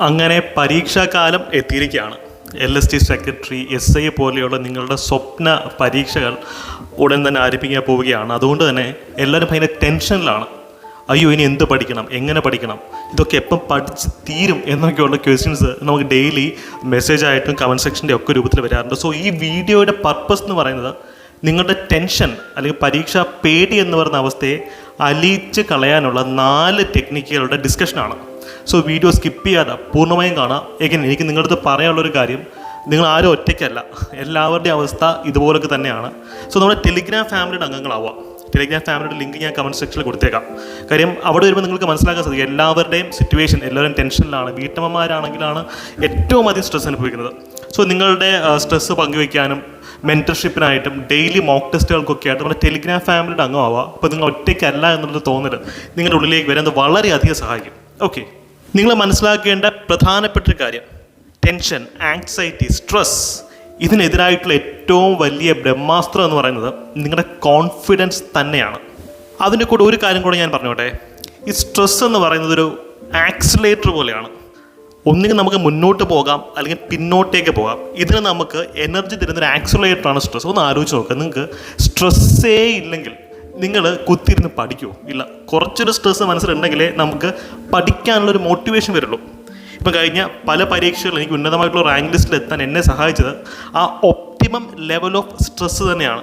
അങ്ങനെ പരീക്ഷാകാലം എത്തിയിരിക്കുകയാണ്. L S T secretary S I പോലെയുള്ള നിങ്ങളുടെ സ്വപ്ന പരീക്ഷകൾ ഉടൻ തന്നെ ആരംഭിക്കാൻ പോവുകയാണ്. അതുകൊണ്ട് തന്നെ എല്ലാവരും ഭയങ്കര ടെൻഷനിലാണ്. അയ്യോ ഇനി എന്ത് പഠിക്കണം? എങ്ങനെ പഠിക്കണം? ഇതൊക്കെ എപ്പം പഠിച്ച് തീരും എന്നൊക്കെയുള്ള ക്വസ്റ്റ്യൻസ് നമുക്ക് ഡെയിലി മെസ്സേജ് ആയിട്ടും കമന്റ് സെക്ഷന്റെ ഒക്കെ രൂപത്തിൽ വരാറുണ്ട്. സോ ഈ വീഡിയോയുടെ പർപ്പസ് എന്ന് പറയുന്നത് നിങ്ങളുടെ ടെൻഷൻ അല്ലെങ്കിൽ പരീക്ഷാ പേടി എന്ന് പറയുന്ന അവസ്ഥയെ അലിയിച്ച് കളയാനുള്ള നാല് ടെക്നിക്കുകളുടെ ഡിസ്കഷനാണ് സോ വീഡിയോ സ്കിപ്പ് ചെയ്യാതെ പൂർണമായും കാണാം എങ്ങനെ എനിക്ക് നിങ്ങളുടെ അടുത്ത് പറയാനുള്ളൊരു കാര്യം നിങ്ങൾ ആരും ഒറ്റയ്ക്കല്ല. എല്ലാവരുടെയും അവസ്ഥ ഇതുപോലൊക്കെ തന്നെയാണ്. സോ നമ്മുടെ ടെലിഗ്രാം ഫാമിലിയുടെ അംഗങ്ങളാവാം ടെലിഗ്രാം ഫാമിലിയുടെ ലിങ്ക് ഞാൻ കമന്റ് സെക്ഷനിൽ കൊടുത്തേക്കാം. കാര്യം അവിടെ വരുമ്പോൾ നിങ്ങൾക്ക് മനസ്സിലാക്കാൻ സാധിക്കും. എല്ലാവരുടെയും സിറ്റുവേഷൻ എല്ലാവരും ടെൻഷനിലാണ് വീട്ടമ്മമാരാണെങ്കിലാണ് ഏറ്റവും അധികം സ്ട്രെസ് അനുഭവിക്കുന്നത്. സോ നിങ്ങളുടെ സ്ട്രെസ്സ് പങ്കുവയ്ക്കാനും മെന്റർഷിപ്പിനായിട്ടും ഡെയിലി മോക്ക് ടെസ്റ്റുകൾക്കൊക്കെ ആയിട്ട് നമ്മുടെ ടെലിഗ്രാം ഫാമിലിയുടെ അംഗമാവുക. അപ്പോൾ നിങ്ങൾ ഒറ്റയ്ക്കല്ല എന്നുള്ളത് തോന്നൽ നിങ്ങളുടെ ഉള്ളിലേക്ക് വരാൻ വളരെയധികം സഹായിക്കും. ഓക്കെ നിങ്ങൾ മനസ്സിലാക്കേണ്ട പ്രധാനപ്പെട്ട കാര്യം. ടെൻഷൻ ആങ്സൈറ്റി സ്ട്രെസ് ഇതിനെതിരായിട്ടുള്ള ഏറ്റവും വലിയ ബ്രഹ്മാസ്ത്രം എന്ന് പറയുന്നത് നിങ്ങളുടെ കോൺഫിഡൻസ് തന്നെയാണ്. അതിന്റെ കൂടെ ഒരു കാര്യം കൂടെ ഞാൻ പറഞ്ഞോട്ടെ. ഈ സ്ട്രെസ് എന്ന് പറയുന്നത് ഒരു ആക്സിലേറ്റർ പോലെയാണ്. ഒന്നുകിൽ നമുക്ക് മുന്നോട്ട് പോകാം അല്ലെങ്കിൽ പിന്നോട്ടേക്ക് പോകാം. ഇതിന് നമുക്ക് എനർജി തരുന്ന ഒരു ആക്സിലേറ്ററാണ് സ്ട്രെസ് ഒന്ന് ആലോചിച്ച് നോക്കുക നിങ്ങൾക്ക് സ്ട്രെസ്സേ ഇല്ലെങ്കിൽ നിങ്ങൾ കുത്തിരുന്ന് പഠിക്കുമോ ഇല്ല കുറച്ചൊരു സ്ട്രെസ് മനസ്സിലുണ്ടെങ്കിലേ നമുക്ക് പഠിക്കാനുള്ളൊരു മോട്ടിവേഷൻ വരുള്ളൂ. ഇപ്പം കഴിഞ്ഞ പല പരീക്ഷകളിലും എനിക്ക് ഉന്നതമായിട്ടുള്ള റാങ്ക് ലിസ്റ്റിൽ എത്താൻ എന്നെ സഹായിച്ചത് ആ ഒപ്റ്റിമം ലെവൽ ഓഫ് സ്ട്രെസ് തന്നെയാണ്.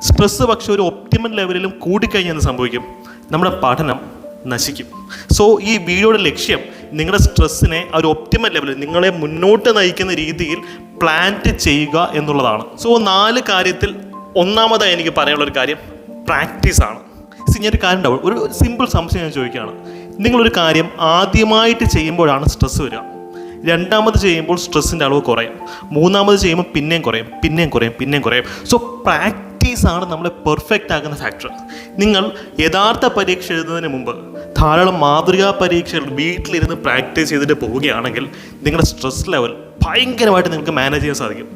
സ്ട്രെസ് പക്ഷേ ഒരു ഒപ്റ്റിമം ലെവലിലും കൂടിക്കഴിഞ്ഞാൽ എന്ത് സംഭവിക്കും? നമ്മുടെ പഠനം നശിക്കും. സോ ഈ വീഡിയോയുടെ ലക്ഷ്യം നിങ്ങളുടെ സ്ട്രെസ്സിനെ ഒരു ഒപ്റ്റിമൽ ലെവലിൽ നിങ്ങളെ മുന്നോട്ട് നയിക്കുന്ന രീതിയിൽ പ്ലാന്റ് ചെയ്യുക എന്നുള്ളതാണ്. സോ നാല് കാര്യത്തിൽ ഒന്നാമതായി എനിക്ക് പറയാനുള്ളൊരു കാര്യം പ്രാക്ടീസ് ആണ്. സി ഞാനൊരു കാര്യം ഉണ്ടാവും. ഒരു സിമ്പിൾ സംശയം ഞാൻ ചോദിക്കുകയാണ്. നിങ്ങളൊരു കാര്യം ആദ്യമായിട്ട് ചെയ്യുമ്പോഴാണ് സ്ട്രെസ് വരിക. രണ്ടാമത് ചെയ്യുമ്പോൾ സ്ട്രെസ്സിന്റെ അളവ് കുറയും. മൂന്നാമത് ചെയ്യുമ്പോൾ പിന്നെയും കുറയും പിന്നെയും കുറയും പിന്നെയും കുറയും. സോ പ്രാക്ടീസാണ് നമ്മളെ പെർഫെക്റ്റ് ആകുന്ന ഫാക്ടർ നിങ്ങൾ യഥാർത്ഥ പരീക്ഷ എഴുതുന്നതിന് മുമ്പ് ധാരാളം മാതൃകാ പരീക്ഷകൾ വീട്ടിലിരുന്ന് പ്രാക്ടീസ് ചെയ്തിട്ട് പോവുകയാണെങ്കിൽ നിങ്ങളുടെ സ്ട്രെസ് ലെവൽ ഭയങ്കരമായിട്ട് നിങ്ങൾക്ക് മാനേജ് ചെയ്യാൻ സാധിക്കും.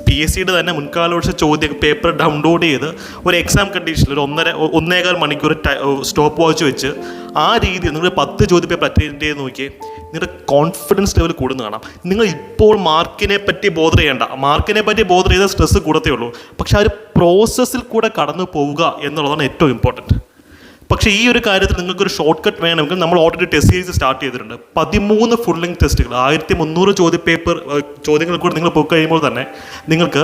പി എസ് സിയുടെ തന്നെ മുൻകാല വർഷ ചോദ്യ പേപ്പർ ഡൗൺലോഡ് ചെയ്ത് ഒരു എക്സാം കണ്ടീഷനിൽ ഒരു ഒന്നര ഒന്നേകാൽ മണിക്കൂർ സ്റ്റോപ്പ് വാച്ച് വെച്ച് ആ രീതിയിൽ നിങ്ങൾ പത്ത് ചോദ്യ പേപ്പർ അറ്റൻഡ് ചെയ്ത് നോക്കിയേ നിങ്ങളുടെ കോൺഫിഡൻസ് ലെവൽ കൂടുന്ന കാണാം. നിങ്ങൾ ഇപ്പോൾ മാർക്കിനെ പറ്റി ബോധർ ചെയ്യേണ്ട. മാർക്കിനെ പറ്റി ബോധർ ചെയ്താൽ സ്ട്രെസ് കൂടത്തേ ഉള്ളൂ. പക്ഷേ ആ ഒരു പ്രോസസ്സിൽ കൂടെ കടന്നു പോവുക എന്നുള്ളതാണ് ഏറ്റവും ഇമ്പോർട്ടന്റ് പക്ഷേ ഈ ഒരു കാര്യത്തിൽ നിങ്ങൾക്കൊരു ഷോർട്ട് കട്ട് വേണമെങ്കിൽ നമ്മൾ ഓൾറെഡി ടെസ്റ്റ് സീരീസ് സ്റ്റാർട്ട് ചെയ്തിട്ടുണ്ട്. പതിമൂന്ന് ഫുൾ ലെങ്ത് ടെസ്റ്റുകൾ ആയിരത്തി മുന്നൂറ് ചോദ്യ പേപ്പർ ചോദ്യങ്ങൾ കൂടെ നിങ്ങൾ പോയി കഴിയുമ്പോൾ തന്നെ നിങ്ങൾക്ക്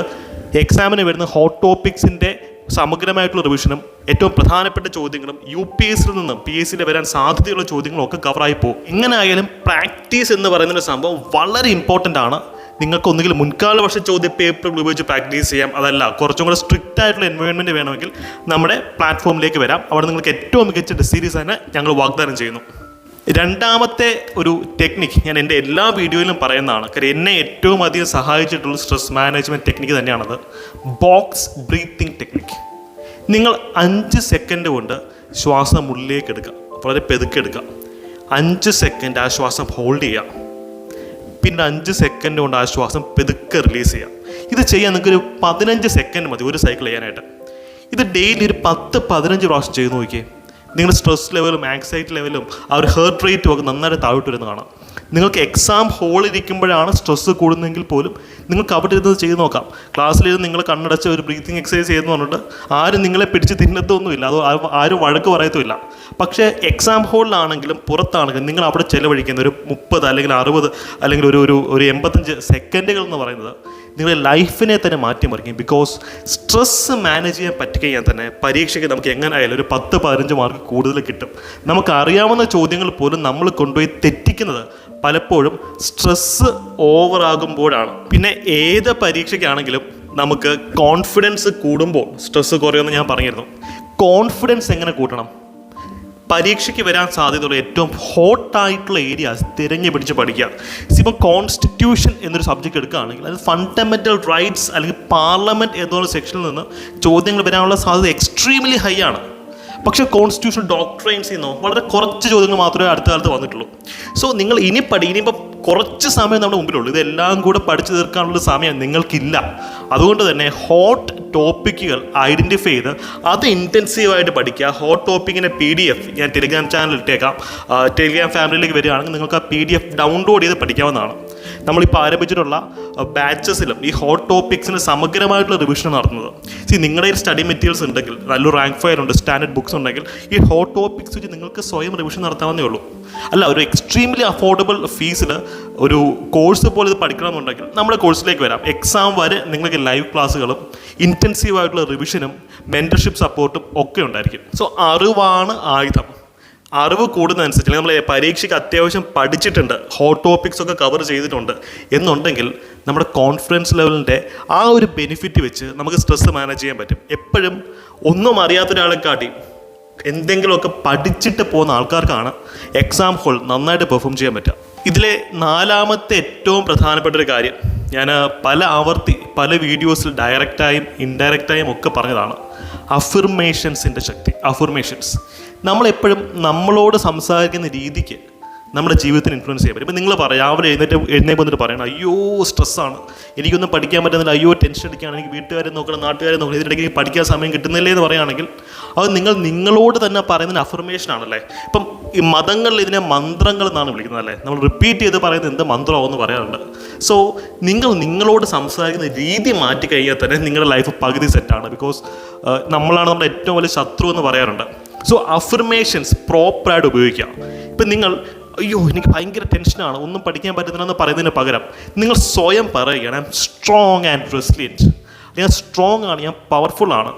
എക്സാമിന് വരുന്ന ഹോട്ട് ടോപ്പിക്സിന്റെ സമഗ്രമായിട്ടുള്ള റിവിഷനും ഏറ്റവും പ്രധാനപ്പെട്ട ചോദ്യങ്ങളും യു പി എസിൽ നിന്നും പി എസ് സിയിൽ വരാൻ സാധ്യതയുള്ള ചോദ്യങ്ങളും ഒക്കെ കവറായി പോകും. എങ്ങനെ ആയാലും പ്രാക്ടീസ് എന്ന് പറയുന്ന ഒരു സംഭവം വളരെ ഇമ്പോർട്ടന്റ് ആണ്. നിങ്ങൾക്ക് ഒന്നുകിൽ മുൻകാല വർഷ ചോദ്യ പേപ്പറുകൾ ഉപയോഗിച്ച് പ്രാക്ടീസ് ചെയ്യാം. അതല്ല കുറച്ചും കൂടെ സ്ട്രിക്റ്റ് ആയിട്ടുള്ള എൻവയോൺമെന്റ് വേണമെങ്കിൽ നമ്മുടെ പ്ലാറ്റ്ഫോമിലേക്ക് വരാം. അവിടെ നിങ്ങൾക്ക് ഏറ്റവും മികച്ച സീരീസ് തന്നെ ഞങ്ങൾ വാഗ്ദാനം ചെയ്യുന്നു. രണ്ടാമത്തെ ഒരു ടെക്നിക്ക് ഞാൻ എന്റെ എല്ലാ വീഡിയോയിലും പറയുന്നതാണ്. കാര്യം എന്നെ ഏറ്റവും അധികം സഹായിച്ചിട്ടുള്ള സ്ട്രെസ് മാനേജ്മെന്റ് ടെക്നിക്ക് തന്നെയാണത്. ബോക്സ് ബ്രീത്തിങ് ടെക്നിക്ക് നിങ്ങൾ അഞ്ച് സെക്കൻഡ് കൊണ്ട് ശ്വാസം ഉള്ളിലേക്ക് എടുക്കുക. വളരെ പെതുക്കെടുക്കുക അഞ്ച് സെക്കൻഡ് ആ ശ്വാസം ഹോൾഡ് ചെയ്യുക. പിന്നെ അഞ്ച് സെക്കൻഡ് കൊണ്ട് ആ ശ്വാസം പെതുക്കെ റിലീസ് ചെയ്യാം. ഇത് ചെയ്യാൻ നിങ്ങൾക്ക് ഒരു പതിനഞ്ച് സെക്കൻഡ് മതി ഒരു സൈക്കിൾ ചെയ്യാനായിട്ട്. ഇത് ഡെയിലി ഒരു പത്ത് പതിനഞ്ച് പ്രാവശ്യം ചെയ്ത് നോക്കിയേ. നിങ്ങളുടെ സ്ട്രെസ് ലെവലും ആങ്സൈറ്റി ലെവലും ആ ഒരു ഹേർട്ട് റേറ്റും ഒക്കെ നന്നായിട്ട് താഴോട്ട് വരുന്ന കാണാം. നിങ്ങൾക്ക് എക്സാം ഹോളിരിക്കുമ്പോഴാണ് ഇരിക്കുമ്പോഴാണ് സ്ട്രെസ് കൂടുന്നതെങ്കിൽ പോലും നിങ്ങൾക്ക് അവിടെ ഇരുന്നത് ചെയ്ത് നോക്കാം. ക്ലാസ്സിലിരുന്ന് നിങ്ങൾ കണ്ണടച്ച് ഒരു ബ്രീത്തിങ് എക്സസൈസ് ചെയ്യുന്നു പറഞ്ഞിട്ട് ആരും നിങ്ങളെ പിടിച്ച് തിന്നത്തൊന്നുമില്ല. അത് ആരും വഴക്ക് പറയത്തുമില്ല. പക്ഷേ എക്സാം ഹോളിലാണെങ്കിലും പുറത്താണെങ്കിലും നിങ്ങൾ അവിടെ ചിലവഴിക്കുന്ന ഒരു മുപ്പത് അല്ലെങ്കിൽ അറുപത് അല്ലെങ്കിൽ ഒരു ഒരു ഒരു എൺപത്തഞ്ച് സെക്കൻഡുകൾ എന്ന് പറയുന്നത് നിങ്ങളുടെ ലൈഫിനെ തന്നെ മാറ്റിമറിക്കും ബിക്കോസ് സ്ട്രെസ് മാനേജ് ചെയ്യാൻ പറ്റിക്കഴിഞ്ഞാൽ തന്നെ പരീക്ഷയ്ക്ക് നമുക്ക് എങ്ങനെയായാലും ഒരു പത്ത് പതിനഞ്ച് മാർക്ക് കൂടുതൽ കിട്ടും. നമുക്ക് അറിയാവുന്ന ചോദ്യങ്ങൾ പോലും നമ്മൾ കൊണ്ടുപോയി തെറ്റിക്കുന്നത് പലപ്പോഴും സ്ട്രെസ്സ് ഓവറാകുമ്പോഴാണ് പിന്നെ ഏത് പരീക്ഷയ്ക്കാണെങ്കിലും നമുക്ക് കോൺഫിഡൻസ് കൂടുമ്പോൾ സ്ട്രെസ്സ് കുറയുമെന്ന് ഞാൻ പറഞ്ഞിരുന്നു. കോൺഫിഡൻസ് എങ്ങനെ കൂട്ടണം? പരീക്ഷയ്ക്ക് വരാൻ സാധ്യതയുള്ള ഏറ്റവും ഹോട്ടായിട്ടുള്ള ഏരിയാസ് തിരഞ്ഞു പിടിച്ച് പഠിക്കുക. ഇപ്പം കോൺസ്റ്റിറ്റ്യൂഷൻ എന്നൊരു സബ്ജക്റ്റ് എടുക്കുകയാണെങ്കിൽ അത് ഫണ്ടമെന്റൽ റൈറ്റ്സ് അല്ലെങ്കിൽ പാർലമെന്റ് എന്നുള്ള സെക്ഷനിൽ നിന്ന് ചോദ്യങ്ങൾ വരാനുള്ള സാധ്യത എക്സ്ട്രീംലി ഹൈ ആണ്. പക്ഷേ കോൺസ്റ്റിറ്റ്യൂഷൻ ഡോക്ട്രൈൻസ് ചെയ്യുന്നോ വളരെ കുറച്ച് ചോദ്യങ്ങൾ മാത്രമേ അടുത്ത കാലത്ത് വന്നിട്ടുള്ളൂ. സോ നിങ്ങൾ ഇനി പഠി ഇനിയിപ്പം കുറച്ച് സമയം നമ്മുടെ മുമ്പിലുള്ളൂ. ഇതെല്ലാം കൂടെ പഠിച്ചു തീർക്കാനുള്ള സമയം നിങ്ങൾക്കില്ല. അതുകൊണ്ട് തന്നെ ഹോട്ട് ടോപ്പിക്കുകൾ ഐഡന്റിഫൈ ചെയ്ത് അത് ഇന്റൻസീവായിട്ട് പഠിക്കുക. ഹോട്ട് ടോപ്പിക്കിന്റെ പി ഡി എഫ് ഞാൻ ടെലിഗ്രാം ചാനലിൽ ഇട്ടേക്കാം. ടെലിഗ്രാം ഫാമിലിയിലേക്ക് വരികയാണെങ്കിൽ നിങ്ങൾക്ക് ആ പി ഡി എഫ് ഡൗൺലോഡ് ചെയ്ത് പഠിക്കാവുന്നതാണ്. നമ്മളിപ്പോൾ ആരംഭിച്ചിട്ടുള്ള ബാച്ചസിലും ഈ ഹോട്ട് ടോപ്പിക്സിന് സമഗ്രമായിട്ടുള്ള റിവിഷൻ നടത്തുന്നത്. സി നിങ്ങളുടെ സ്റ്റഡി മെറ്റീരിയൽസ് ഉണ്ടെങ്കിൽ നല്ലൊരു റാങ്ക് ഫയൽ ഉണ്ട് സ്റ്റാൻഡേർഡ് ബുക്സ് ഉണ്ടെങ്കിൽ ഈ ഹോട്ട് ടോപ്പിക്സ് വെച്ച് നിങ്ങൾക്ക് സ്വയം റിവിഷൻ നടത്താവുന്നേ ഉള്ളൂ. അല്ല ഒരു എക്സ്ട്രീംലി അഫോർഡബിൾ ഫീസിൽ ഒരു കോഴ്സ് പോലെ ഇത് പഠിക്കണമെന്നുണ്ടെങ്കിൽ നമ്മുടെ കോഴ്സിലേക്ക് വരാം. എക്സാം വരെ നിങ്ങൾക്ക് ലൈവ് ക്ലാസ്സുകളും ഇന്റൻസീവായിട്ടുള്ള റിവിഷനും മെന്റർഷിപ്പ് സപ്പോർട്ടും ഒക്കെ ഉണ്ടായിരിക്കും. സോ അറിവാണ് ആയുധം. അറിവ് കൂടുന്നതനുസരിച്ച് നമ്മൾ പരീക്ഷയ്ക്ക് അത്യാവശ്യം പഠിച്ചിട്ടുണ്ട് ഹോട്ട് ടോപ്പിക്സ് ഒക്കെ കവർ ചെയ്തിട്ടുണ്ട് എന്നുണ്ടെങ്കിൽ നമ്മുടെ കോൺഫിഡൻസ് ലെവലിന്റെ ആ ഒരു ബെനിഫിറ്റ് വെച്ച് നമുക്ക് സ്ട്രെസ് മാനേജ് ചെയ്യാൻ പറ്റും. എപ്പോഴും ഒന്നും അറിയാത്ത ഒരാളെ കാട്ടി എന്തെങ്കിലുമൊക്കെ പഠിച്ചിട്ട് പോകുന്ന ആൾക്കാർക്കാണ് എക്സാം ഹോൾ നന്നായിട്ട് പെർഫോം ചെയ്യാൻ പറ്റുക. ഇതിലെ നാലാമത്തെ ഏറ്റവും പ്രധാനപ്പെട്ട ഒരു കാര്യം ഞാൻ പല ആവർത്തി പല വീഡിയോസിൽ ഡയറക്റ്റായും ഇൻഡയറക്റ്റായും ഒക്കെ പറഞ്ഞതാണ്. അഫിർമേഷൻസിന്റെ ശക്തി അഫിർമേഷൻസ് നമ്മളെപ്പോഴും നമ്മളോട് സംസാരിക്കുന്ന രീതിക്ക് നമ്മുടെ ജീവിതത്തിന് ഇൻഫ്ലുവൻസ് ചെയ്യാൻ പറ്റും. ഇപ്പം നിങ്ങൾ പറയാം രാവിലെ എഴുന്നേറ്റ് എഴുന്നേറ്റ് വന്നിട്ട് പറയണം അയ്യോ സ്ട്രെസ്സാണ് എനിക്കൊന്നും പഠിക്കാൻ പറ്റുന്നില്ല. അയ്യോ ടെൻഷൻ അടിക്കുകയാണ്. എനിക്ക് വീട്ടുകാരെ നോക്കണം നാട്ടുകാരെ നോക്കണം. ഇതിനിടയ്ക്ക് പഠിക്കാൻ സമയം കിട്ടുന്നില്ലേ എന്ന് പറയുകയാണെങ്കിൽ അത് നിങ്ങൾ നിങ്ങളോട് തന്നെ പറയുന്ന അഫർമേഷൻ ആണല്ലേ? ഇപ്പം ഈ മതങ്ങളിൽ ഇതിനെ മന്ത്രങ്ങൾ എന്നാണ് വിളിക്കുന്നത് അല്ലേ? നമ്മൾ റിപ്പീറ്റ് ചെയ്ത് പറയുന്നത് എന്ത് മന്ത്രമാവെന്ന് പറയാറുണ്ട്. സോ നിങ്ങൾ നിങ്ങളോട് സംസാരിക്കുന്ന രീതി മാറ്റി കഴിഞ്ഞാൽ തന്നെ നിങ്ങളുടെ ലൈഫ് പകുതി സെറ്റാണ് ബിക്കോസ് നമ്മളാണ് നമ്മുടെ ഏറ്റവും വലിയ ശത്രു എന്ന് പറയാറുണ്ട്. സോ അഫർമേഷൻസ് പ്രോപ്പറായിട്ട് ഉപയോഗിക്കാം ഇപ്പം നിങ്ങൾ അയ്യോ എനിക്ക് ഭയങ്കര ടെൻഷനാണ് ഒന്നും പഠിക്കാൻ പറ്റുന്നില്ലെന്ന് പറയുന്നതിന് പകരം നിങ്ങൾ സ്വയം പറയുകയാണ് I'm strong and resilient ഞാൻ സ്ട്രോങ് ആണ് ഞാൻ പവർഫുൾ ആണ്.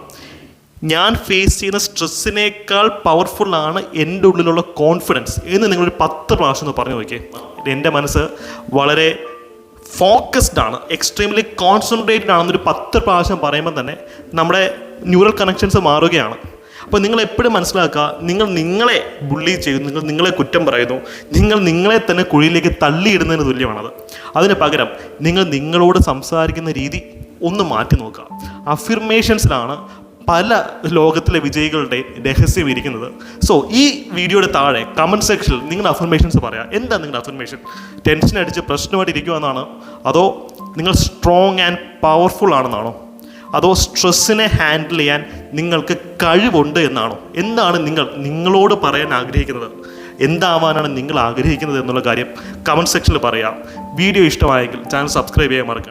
ഞാൻ ഫേസ് ചെയ്യുന്ന സ്ട്രെസ്സിനേക്കാൾ പവർഫുൾ ആണ് എന്റെ ഉള്ളിലുള്ള കോൺഫിഡൻസ് എന്ന് നിങ്ങളൊരു പത്ത് പ്രാവശ്യം ഒന്ന് പറഞ്ഞു നോക്കിയേ. എന്റെ മനസ്സ് വളരെ ഫോക്കസ്ഡ് ആണ് എക്സ്ട്രീംലി കോൺസെൻട്രേറ്റഡ് ആണെന്നൊരു പത്ത് പ്രാവശ്യം പറയുമ്പോൾ തന്നെ നമ്മുടെ ന്യൂറൽ കണക്ഷൻസ് മാറുകയാണ്. അപ്പോൾ നിങ്ങൾ എപ്പോഴും മനസ്സിലാക്കുക നിങ്ങൾ നിങ്ങളെ ബുള്ളി ചെയ്യുന്നു നിങ്ങൾ നിങ്ങളെ കുറ്റം പറയുന്നു നിങ്ങൾ നിങ്ങളെ തന്നെ കുഴിയിലേക്ക് തള്ളിയിടുന്നതിന് തുല്യമാണത്. അതിന് പകരം നിങ്ങൾ നിങ്ങളോട് സംസാരിക്കുന്ന രീതി ഒന്ന് മാറ്റി നോക്കുക. അഫിർമേഷൻസിലാണ് പല ലോകത്തിലെ വിജയികളുടെ രഹസ്യം ഇരിക്കുന്നത്. സോ ഈ വീഡിയോയുടെ താഴെ കമന്റ് സെക്ഷനിൽ നിങ്ങളുടെ അഫർമേഷൻസ് പറയാം. എന്താ നിങ്ങളുടെ അഫർമേഷൻ ടെൻഷൻ അടിച്ച് പ്രശ്നമായിട്ട് ഇരിക്കുമെന്നാണോ അതോ നിങ്ങൾ സ്ട്രോങ് ആൻഡ് പവർഫുൾ ആണെന്നാണോ? അതോ സ്ട്രെസ്സിനെ ഹാൻഡിൽ ചെയ്യാൻ നിങ്ങൾക്ക് കഴിവുണ്ട് എന്നാണോ? എന്താണ് നിങ്ങൾ നിങ്ങളോട് പറയാൻ ആഗ്രഹിക്കുന്നത്? എന്താവാനാണ് നിങ്ങൾ ആഗ്രഹിക്കുന്നത് എന്നുള്ള കാര്യം കമന്റ് സെക്ഷനിൽ പറയാം. വീഡിയോ ഇഷ്ടമായെങ്കിൽ ചാനൽ സബ്സ്ക്രൈബ് ചെയ്യാൻ മറക്കണം